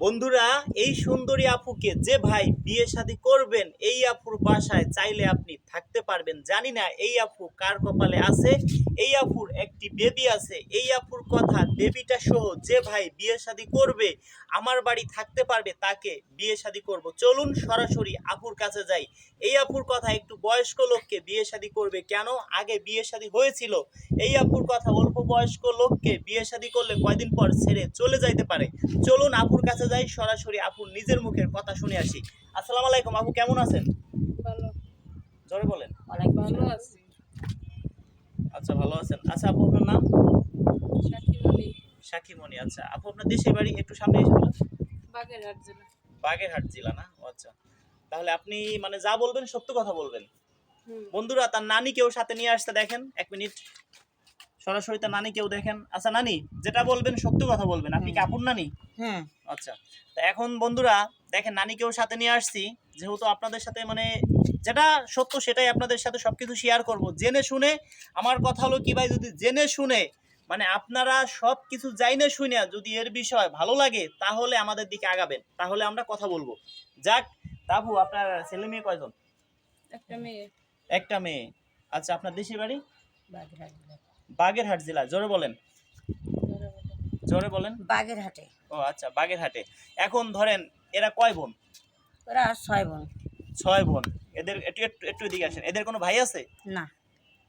বন্ধুরা, এই সুন্দরী আপুকে যে ভাই বিয়ে শাদী করবেন, এই আপুর বাসায় চাইলে আপনি থাকতে পারবেন। জানি না এই আপু কার কপালে আছে, এই আপুর একটি বেবি আছে, এই আপুর কথা বেবিটা সহ যে ভাই বিয়ে শাদী করবে, আমার বাড়ি থাকতে পারবে, তাকে বিয়ে শাদী করব। চলুন সরাসরি আপুর কাছে যাই। এই আপুর কথা একটু বয়স্ক লোককে বিয়ে শাদী করবে কেন? আগে বিয়ে শাদী হয়েছিল, এই আপুর কথা অল্প বয়স্ক লোককে বিয়ে শাদী করলে কয়দিন পর ছেড়ে চলে যাইতে পারে। চলুন আপুর কাছে যাই সরাসরি আপুর নিজের মুখের কথা শুনে আসি। আসসালামু আলাইকুম আপু কেমন আছেন? ভালো। জোরে বলেন। ভালো আছি। আচ্ছা ভালো আছেন। আচ্ছা আপু আপনার নাম? শাকিমণি সাকিমণি আচ্ছা। আপু আপনার দেশের বাড়ি একটু সামনে এসে বলেন। বাগেরহাট জেলা। বাগেরহাট জেলা না? আচ্ছা। তাহলে আপনি মানে যা বলবেন সত্য কথা বলবেন। বন্ধুরা তার নানি কেউ সাথে নিয়ে আসতে দেখেন এক মিনিট। সরাসরি তার নানি কেউ দেখেন। আচ্ছা নানি যেটা বলবেন সত্য কথা বলবেন। আপনি কি আপুর নানি? হুম। আচ্ছা তা এখন বন্ধুরা দেখেন নানিকেও সাথে নিয়ে আসছি। যেহেতু আপনাদের সাথে মানে যেটা সত্য সেটাই আপনাদের সাথে সবকিছু শেয়ার করব। জেনে শুনে আমার কথা হলো কি ভাই যদি জেনে শুনে মানে আপনারা সব কিছু জাইনে শুনে যদি এর বিষয় ভালো লাগে তাহলে আমাদের দিকে আগাবেন। তাহলে আমরা কথা বলব। যাক তাবু আপনার ছেলে মেয়ে কয়জন? একটা মেয়ে। একটা মেয়ে। আচ্ছা আপনার দেশের বাড়ি? বাগেরহাট। বাগেরহাট জেলা জোরে বলেন। জোরে বলেন। বাগেরহাটে। ও আচ্ছা বাগেরহাটে। এখন ধরেন এরা কয় বোন? ওরা ছয় বোন। ছয় বোন। এদের একটু একটু একটু এদিকে আসেন। এদের কোনো ভাই আছে? না।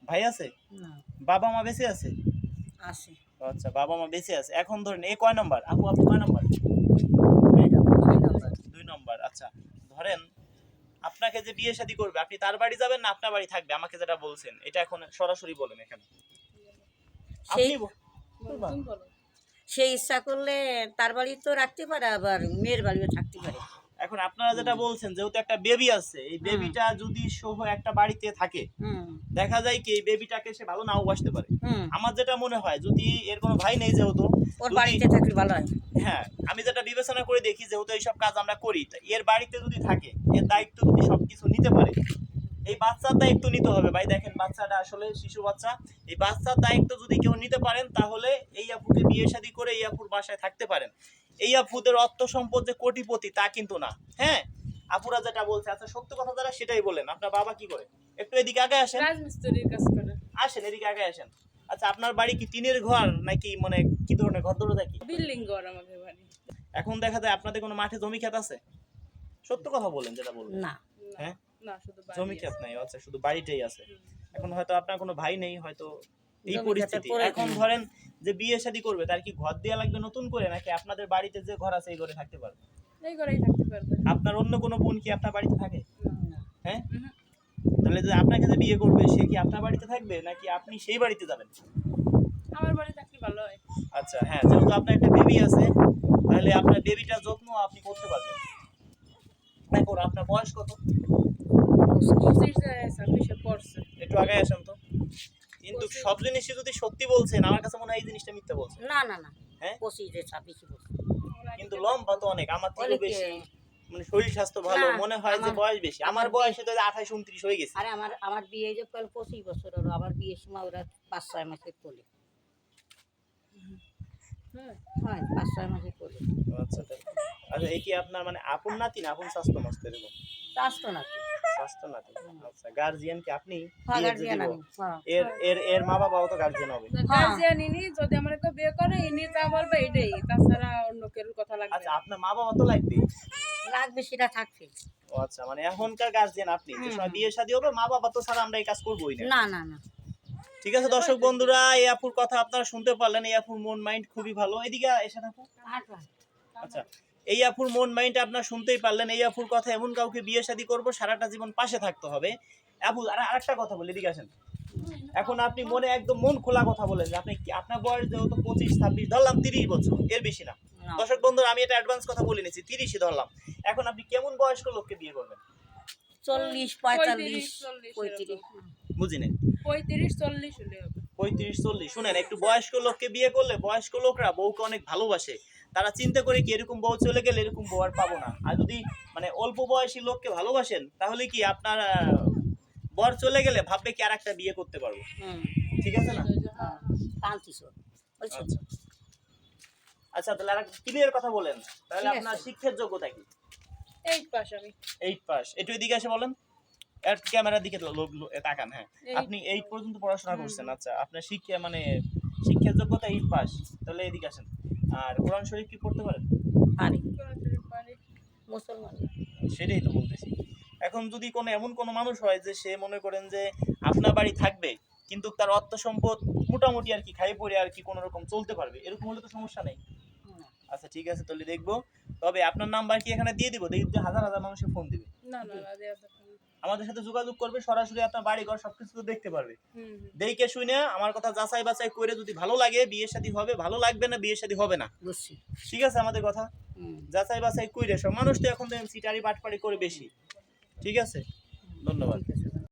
ভাই আছে? না। বাবা মা বেঁচে আছে? আছে। ও আচ্ছা বাবা মা বেঁচে আছে। এখন ধরেন এ কয় নম্বর? আপু আপনি কয় নম্বর। দুই নম্বর আচ্ছা। ধরেন আপনাকে যে বিয়ে শাদী করবে আপনি তার বাড়ি যাবেন না আপনার বাড়ি থাকবে? আমাকে যেটা বলছেন এটা এখন সরাসরি বলেন এখানে। সেই সে ইচ্ছা করলে তার বাড়ি তো রাখতে পারে আবার মেয়ের বাড়িও থাকতে পারে। এখন আপনারা যেটা বলছেন যেহেতু একটা বেবি আছে এই বেবিটা যদি সহ একটা বাড়িতে থাকে দেখা যায় কি এই বেবিটাকে সে ভালো নাও বাসতে পারে। আমার যেটা মনে হয় যদি এর কোনো ভাই নেই যেহেতু ওর বাড়িতে থাকলে ভালো হয়। হ্যাঁ আমি যেটা বিবেচনা করে দেখি যেহেতু এইসব কাজ আমরা করি এর বাড়িতে যদি থাকে এর দায়িত্ব যদি সবকিছু নিতে পারে এই বাচ্চার দায়িত্ব নিতে হবে। ভাই দেখেন বাচ্চাটা আসলে শিশু বাচ্চা। এই বাচ্চার দায়িত্ব যদি কেউ নিতে পারেন তাহলে এই আপুকে বিয়ে শাদী করে এই আপুর বাসায় থাকতে পারেন। এই আপুদের অর্থ সম্পদ যে কোটিপতি তা কিন্তু না। হ্যাঁ? আপুরা যেটা বলছে আচ্ছা সত্য কথা যারা সেটাই বলেন। আপনার বাবা কি করে? একটু এদিকে আগে আসেন। রাজমিস্ত্রির কাজ করে। আসেন এদিকে আগে আসেন। আচ্ছা আপনার বাড়ি কি টিনের ঘর নাকি মানে কি ধরনের ঘর ধরে কি বিল্ডিং ঘর আমাদের বাড়ি। এখন দেখা যায় আপনাদের কোনো মাঠে জমি ক্ষেত আছে? সত্য কথা বলেন যেটা বলবেন। না না, হ্যাঁ? না শুধু জমি ক্ষেত নাই আচ্ছা শুধু বাড়িটাই আছে। এখন হয়তো আপনার কোনো ভাই নেই হয়তো এই পরিস্থিতি। এখন ধরেন যে বিয়ে শাদী করবে তার কি ঘর লাগবে নতুন করে নাকি আপনাদের বাড়িতে যে ঘর আছে এই ঘরে থাকতে পারবে? এই ঘরেই থাকতে পারবে। আপনার অন্য কোনো বোন কি আপনার বাড়িতে থাকে? হ্যাঁ? তাহলে যে আপনাকে যে বিয়ে করবে সে কি আপনার বাড়িতে থাকবে নাকি আপনি সেই বাড়িতে যাবেন? আমার বাড়ি থাকলে ভালো হয়। আচ্ছা হ্যাঁ যেহেতু আপনার একটা বেবি আছে তাহলে আপনার বেবিটার যত্ন আপনি করতে পারবেন। এখন আপনার বয়স কত? একটু আগে আসেন তো। কিন্তু সব জিনিসই যদি সত্যি বলছেন আমার কাছে মনে হয় এই জিনিসটা মিথ্যা বলছেন। না না না। হ্যাঁ? কিন্তু লম্বা তো অনেক আমার থেকে বেশি। মানে শরীর স্বাস্থ্য ভালো মনে হয় যে বয়স বেশি। আমার আমার বয়সে তো আঠাশ উনত্রিশ হয়ে গেছে। আরে আমার আমার বিয়ে যে কাল পঁচিশ বছর হলো আবার বিয়ের সময় ওরা পাঁচ ছয় মাসে তোলে। হ্যাঁ হয় পাঁচ ছয় মাসে তোলে। আচ্ছা। আচ্ছা কি আপনার মানে আপন নাতি না আপন স্বাস্থ্য মাস্ত এরকম? চাষ তো না স্বাস্থ্য নাতি। আচ্ছা গার্জিয়ান কি আপনি? হ্যাঁ বিয়ে গার্জিয়ান আমি হ্যাঁ। এর এর এর মা বাবাও তো গার্জিয়ান হবে। হ্যাঁ। গার্জিয়ান ইনি যদি আমার কেউ বিয়ে করে ইনি যা বলবে এটাই। তাছাড়া অন্য কেউ কথা লাগবে আচ্ছা আপনার মা বাবা তো লাগবে। লাগবে সেটা থাকবে। ও আচ্ছা মানে এখনকার গার্জিয়ান আপনি। যে সময় বিয়ে শাদী হবে মা বাবা তো ছাড়া আমরা এই কাজ করবোই না। না না না। ঠিক আছে দর্শক বন্ধুরা এই আপুর কথা আপনারা শুনতে পারলেন। এই আপুর মন মাইন্ড খুবই ভালো। এদিকে এসে থাকো আচ্ছা। এই আপুর মন মাইন্ড আপনার শুনতেই পারলেন এই আপুর কথা এমন কাউকে বিয়ে শাদী করব সারাটা জীবন পাশে থাকতে হবে। আপু আর আরেকটা কথা বলি এদিকে আসেন। এখন আপনি মনে একদম মন খোলা কথা বলেন যে আপনি আপনার বয়স যেহেতু পঁচিশ ছাব্বিশ ধরলাম তিরিশ বছর এর বেশি না। দর্শক বন্ধুরা আমি এটা অ্যাডভান্স কথা বলে নিয়েছি তিরিশই ধরলাম। এখন আপনি কেমন বয়স্ক লোককে বিয়ে করবেন? চল্লিশ পঁয়তাল্লিশ পঁয়ত্রিশ। বুঝি নেই। পঁয়ত্রিশ চল্লিশ হলে হবে। পঁয়ত্রিশ চল্লিশ। শুনেন একটু বয়স্ক লোককে বিয়ে করলে বয়স্ক লোকরা বউকে অনেক ভালোবাসে। তারা চিন্তা করে কি এরকম বউ চলে গেলে এরকম বউ আর পাবো না। আর যদি মানে অল্প বয়সী লোককে ভালোবাসেন তাহলে কি আপনার বর চলে গেলে ভাববে কি আর একটা বিয়ে করতে পারব? ঠিক আছে না? আচ্ছা। আচ্ছা তাহলে আর ক্লিয়ার কথা বলেন? তাহলে আপনার শিক্ষার যোগ্যতা কি? এইট পাস আমি। এইট পাস একটু এদিকে এসে বলেন। ক্যামেরার দিকে তাকান হ্যাঁ। আপনি এইট পর্যন্ত পড়াশোনা করছেন আচ্ছা। আপনার শিক্ষা মানে শিক্ষার যোগ্যতা এইট পাস তাহলে এদিকে আসেন। আর কোরআন শরীফ কি পড়তে পারেন? পারি। মুসলমান। সেটাই তো বলতেছি। এখন যদি কোনো এমন কোনো মানুষ হয় যে সে মনে করেন যে আপনার বাড়ি থাকবে কিন্তু তার অর্থ সম্পদ মোটামুটি আর কি খাই পড়ে আর কি কোনো রকম চলতে পারবে এরকম হলে তো সমস্যা নেই। আচ্ছা ঠিক আছে তাহলে দেখব। তবে আপনার নাম্বার কি এখানে দিয়ে দিব? দেখি হাজার হাজার মানুষের ফোন দিবে। না না। আমাদের সাথে যোগাযোগ করবে সরাসরি আপনার বাড়ি ঘর সবকিছু তো দেখতে পারবে। দেখে শুনে আমার কথা যাচাই বাছাই করে যদি ভালো লাগে বিয়ে শাদী হবে ভালো লাগবে না বিয়ে শাদী হবে না। ঠিক আছে আমাদের কথা? যাচাই বাছাই করে সব। মানুষ তো এখন সিটারি পাটপাড়ি করে বেশি। ঠিক আছে? ধন্যবাদ।